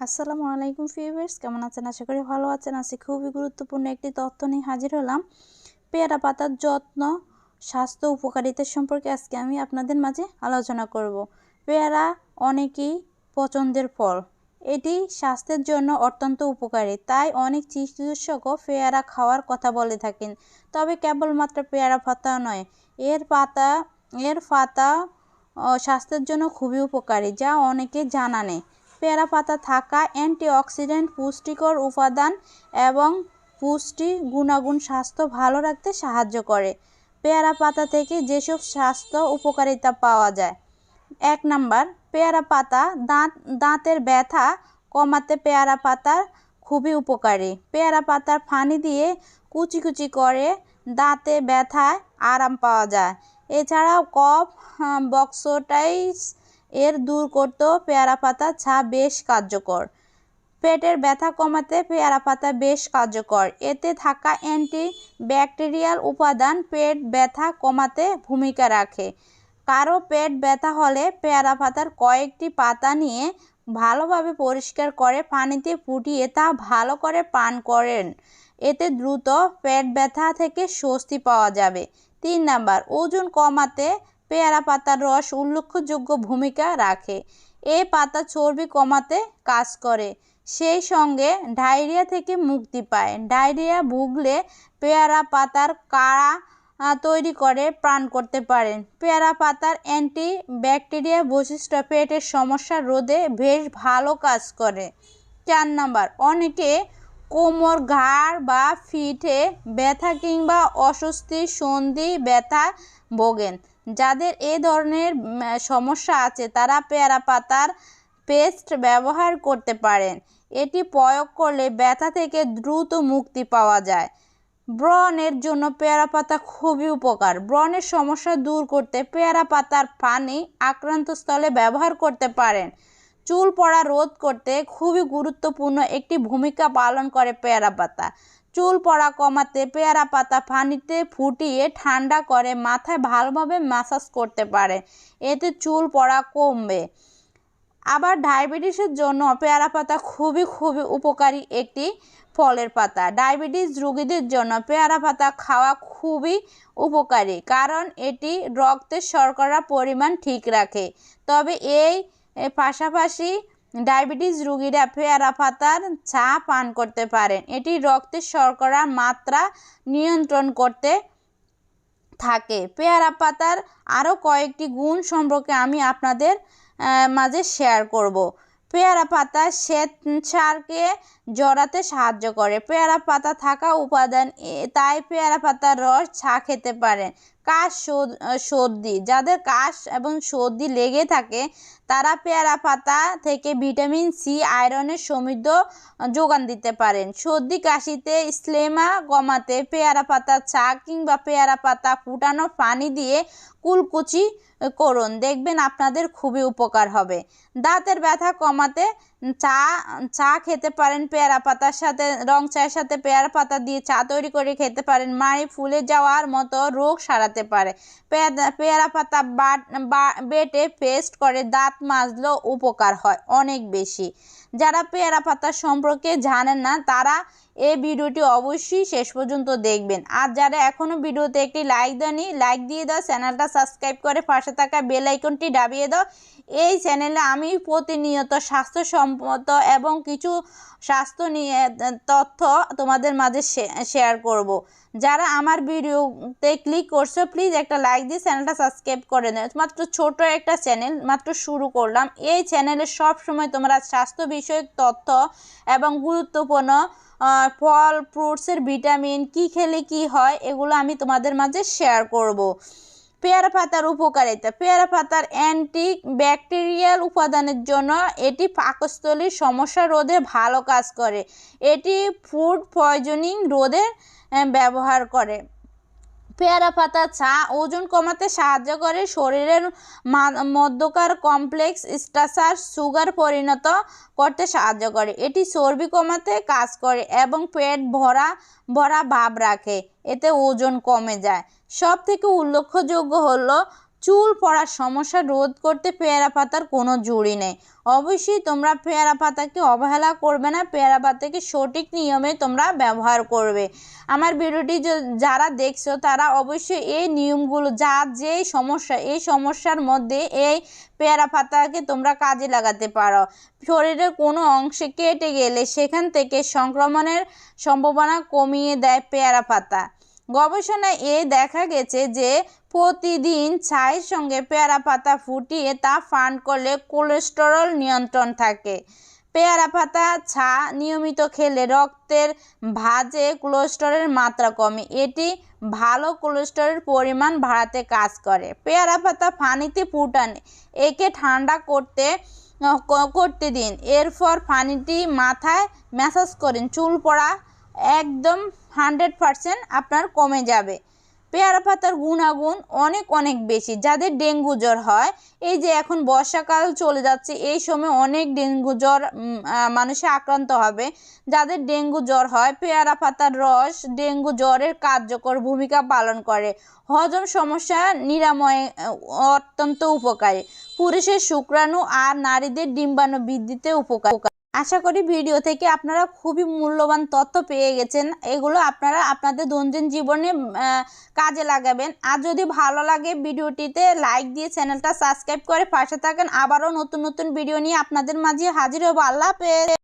আসসালামু আলাইকুম ফিউভার্স কেমন আছেন? আশা করি ভালো আছেন। আছি খুবই গুরুত্বপূর্ণ একটি তথ্য নিয়ে হাজির হলাম। পেয়ারা পাতার যত্ন, স্বাস্থ্য উপকারিতা সম্পর্কে আজকে আমি আপনাদের মাঝে আলোচনা করব। পেয়ারা অনেকেই পছন্দের ফল। এটি স্বাস্থ্যের জন্য অত্যন্ত উপকারী। তাই অনেক চিকিৎসকও পেয়ারা খাওয়ার কথা বলে থাকেন। তবে কেবলমাত্র পেয়ারা পাতা নয়, এর পাতা এর পাতা স্বাস্থ্যের জন্য খুবই উপকারী, যা অনেকে জানা নেই। পেয়ারা পাতা থাকা অ্যান্টিঅক্সিডেন্ট পুষ্টিকর উপাদান এবং পুষ্টি গুণাগুণ স্বাস্থ্য ভালো রাখতে সাহায্য করে। পেয়ারা পাতা থেকে যেসব স্বাস্থ্য উপকারিতা পাওয়া যায়। এক নাম্বার পেয়ারা পাতা দাঁত, দাঁতের ব্যথা কমাতে পেয়ারা পাতার খুবই উপকারী। পেয়ারা পাতার ফানি দিয়ে কুচি কুচি করে দাঁতে ব্যথায় আরাম পাওয়া যায়। এছাড়াও কফ বক্সোটাইস এর দূর করতেও পেয়ারা পাতা চা বেশ কার্যকর। পেটের ব্যথা কমাতে পেয়ারা পাতা বেশ কার্যকর। এতে থাকা অ্যান্টি ব্যাকটেরিয়াল উপাদান পেট ব্যথা কমাতে ভূমিকা রাখে। কারও পেট ব্যথা হলে পেয়ারা পাতার কয়েকটি পাতা নিয়ে ভালোভাবে পরিষ্কার করে পানিতে ফুটিয়ে তা ভালো করে পান করেন। এতে দ্রুত পেট ব্যথা থেকে স্বস্তি পাওয়া যাবে। তিন নাম্বার, ওজন কমাতে পেয়ারা পাতার রস উল্লেখযোগ্য ভূমিকা রাখে। এ পাতা চর্বি কমাতে কাজ করে। সেই সঙ্গে ডায়রিয়া থেকে মুক্তি পায়। ডায়রিয়া ভুগলে পেয়ারা পাতার কাড়া তৈরি করে প্রাণ করতে পারেন। পেয়ারা পাতার অ্যান্টি ব্যাকটেরিয়া বৈশিষ্ট্য পেটের সমস্যা রোধে বেশ ভালো কাজ করে। চার নাম্বার, অনেকে কোমর ঘাড় বা ফিটে ব্যথা কিংবা অস্বস্তি, সন্ধি, ব্যথা ভোগেন। যাদের এ ধরনের সমস্যা আছে, তারা পেয়ারা পাতার পেস্ট ব্যবহার করতে পারেন। এটি প্রয়োগ করলে ব্যথা থেকে দ্রুত মুক্তি পাওয়া যায়। ব্রণের জন্য পেয়ারা পাতা খুবই উপকার। ব্রণের সমস্যা দূর করতে পেয়ারা পাতার পানি আক্রান্ত স্থলে ব্যবহার করতে পারেন। চুল পড়া রোধ করতে খুবই গুরুত্বপূর্ণ একটি ভূমিকা পালন করে পেয়ারা পাতা। চুল পড়া কমাতে, পেয়ারা পাতা পানিতে ফুটিয়ে ঠান্ডা করে, মাথায় ভালোভাবে ম্যাসাজ করতে পারে। এতে চুল পড়া কমবে। আবার ডায়াবেটিসের জন্য পেয়ারা পাতা খুবই খুবই উপকারী একটি ফলের পাতা। ডায়াবেটিস রোগীদের জন্য পেয়ারা পাতা খাওয়া খুবই উপকারী, কারণ এটি রক্তের শর্করা পরিমাণ ঠিক রাখে। তবে এই পাশাপাশি ডায়াবেটিস রুগীরা পেয়ারা পাতার চা পান করতে পারেন। এটি রক্তের শর্করার মাত্রা নিয়ন্ত্রণ করতে থাকে। পেয়ারা পাতার আরও কয়েকটি গুণ সম্পর্কে আমি আপনাদের মাঝে শেয়ার করব। পেয়ারা পাতা শ্বেত সারকে জড়াতে সাহায্য করে। পেয়ারা পাতা থাকা উপাদান তাই পেয়ারা পাতার রস চা খেতে পারেন। কাশ সর্দি, যাদের কাশ এবং সর্দি লেগে থাকে, তারা পেয়ারা পাতা থেকে ভিটামিন সি, আয়রনের সমৃদ্ধ যোগান দিতে পারেন। সর্দি কাশিতে স্লেমা কমাতে পেয়ারা পাতা চা কিংবা পেয়ারা পাতা ফুটানো পানি দিয়ে কুলকুচি করুন। দেখবেন আপনাদের খুবই উপকার হবে। দাঁতের ব্যথা কমাতে চা চা খেতে পারেন পেয়ারা পাতার সাথে, রং চায়ের সাথে পেয়ারা পাতা দিয়ে চা তৈরি করে খেতে পারেন। মাড়ি ফুলে যাওয়ার মতো রোগ সারাতে পারে। পেয়ারা পাতা বেটে পেস্ট করে দাঁত মাজলেও উপকার হয়, অনেক বেশি। যারা পেয়ারা পাতা সম্পর্কে জানেন না, তারা এই ভিডিওটি অবশ্যই শেষ পর্যন্ত দেখবেন। আর যারা এখনও ভিডিওতে একটি লাইক দেয়নি লাইক দিয়ে দাও, চ্যানেলটা সাবস্ক্রাইব করে পাশে থাকা বেল আইকনটি দাবিয়ে দাও। এই চ্যানেলে আমি প্রতিনিয়ত স্বাস্থ্যসম্মত এবং কিছু স্বাস্থ্য নিয়ে তথ্য তোমাদের মাঝে শেয়ার করব। যারা আমার ভিডিওতে ক্লিক করছ প্লিজ একটা লাইক দিয়ে চ্যানেলটা সাবস্ক্রাইব করে নেয় মাত্র ছোট একটা চ্যানেল মাত্র শুরু করলাম। এই চ্যানেলে সব সময় তোমরা স্বাস্থ্য বিষয়ক তথ্য এবং গুরুত্বপূর্ণ ফল ফ্রুটসের ভিটামিন কি খেলে কি হয়, এগুলো আমি তোমাদের মাঝে শেয়ার করব। পেয়ারা পাতার উপকারিতা, পেয়ারা পাতার অ্যান্টি ব্যাকটেরিয়াল উপাদানের জন্য এটি পাকস্থলীর সমস্যা রোধে ভালো কাজ করে এটি ফুড পয়জনিং রোধে ব্যবহার করে পেয়ারা পাতা, চা, ওজন কমাতে সাহায্য করে। শরীরের মধ্যকার কমপ্লেক্স স্ট্রাসার সুগার পরিণত করতে সাহায্য করে। এটি চর্বি কমাতে কাজ করে এবং পেট ভরা ভরা ভাব রাখে। এতে ওজন কমে যায়। সব থেকে উল্লেখযোগ্য হলো চুল পড়ার সমস্যা রোধ করতে পেয়ারা পাতার কোনো জুড়ি নেই। অবশ্যই তোমরা পেয়ারা পাতাকে অবহেলা করবে না, পেয়ারা পাতাকে সঠিক নিয়মে তোমরা ব্যবহার করবে। আমার ভিডিওটি যারা দেখছ তারা অবশ্যই এই নিয়মগুলো, যা যেই সমস্যা, এই সমস্যার মধ্যে এই পেয়ারা পাতাকে তোমরা কাজে লাগাতে পারো। শরীরের কোনো অংশে কেটে গেলে সেখান থেকে সংক্রমণের সম্ভাবনা কমিয়ে দেয় পেয়ারা পাতা। গবেষণায় এ দেখা গেছে যে প্রতিদিন ছাইয়ের সঙ্গে পেয়ারা পাতা ফুটিয়ে তা পান করলে কোলেস্টেরল নিয়ন্ত্রণ থাকে। পেয়ারা পাতা ছা নিয়মিত খেলে রক্তের ভাজে কোলেস্টেরলের মাত্রা কমে। এটি ভালো কোলেস্টেরলের পরিমাণ বাড়াতে কাজ করে। পেয়ারা পাতা ফানিতে ফুটান, একে ঠান্ডা করতে করতে দিন। এরপর ফানিটি মাথায় ম্যাসাজ করেন। চুল পড়া একদম হান্ড্রেড পারসেন্ট আপনার কমে যাবে। পেয়ারা পাতার গুণাগুণ অনেক অনেক বেশি। যাদের ডেঙ্গু জ্বর হয়, এই যে এখন বর্ষাকাল চলে যাচ্ছে, এই সময় অনেক ডেঙ্গু জ্বর মানুষে আক্রান্ত হবে। যাদের ডেঙ্গু জ্বর হয়, পেয়ারা পাতার রস ডেঙ্গু জ্বরের কার্যকর ভূমিকা পালন করে। হজম সমস্যা নিরাময়ে, অত্যন্ত উপকারী। পুরুষের শুক্রাণু আর নারীদের ডিম্বাণু বৃদ্ধিতে উপকার। আশা করি ভিডিও থেকে আপনারা খুবই মূল্যবান তথ্য পেয়ে গেছেন। এগুলো আপনারা আপনাদের দৈনন্দিন জীবনে কাজে লাগাবেন। আর যদি ভালো লাগে ভিডিওটিতে লাইক দিয়ে চ্যানেলটা সাবস্ক্রাইব করে পাশে থাকেন। আবারও নতুন নতুন ভিডিও নিয়ে আপনাদের মাঝে হাজির হব। আল্লাহ হাফেজ।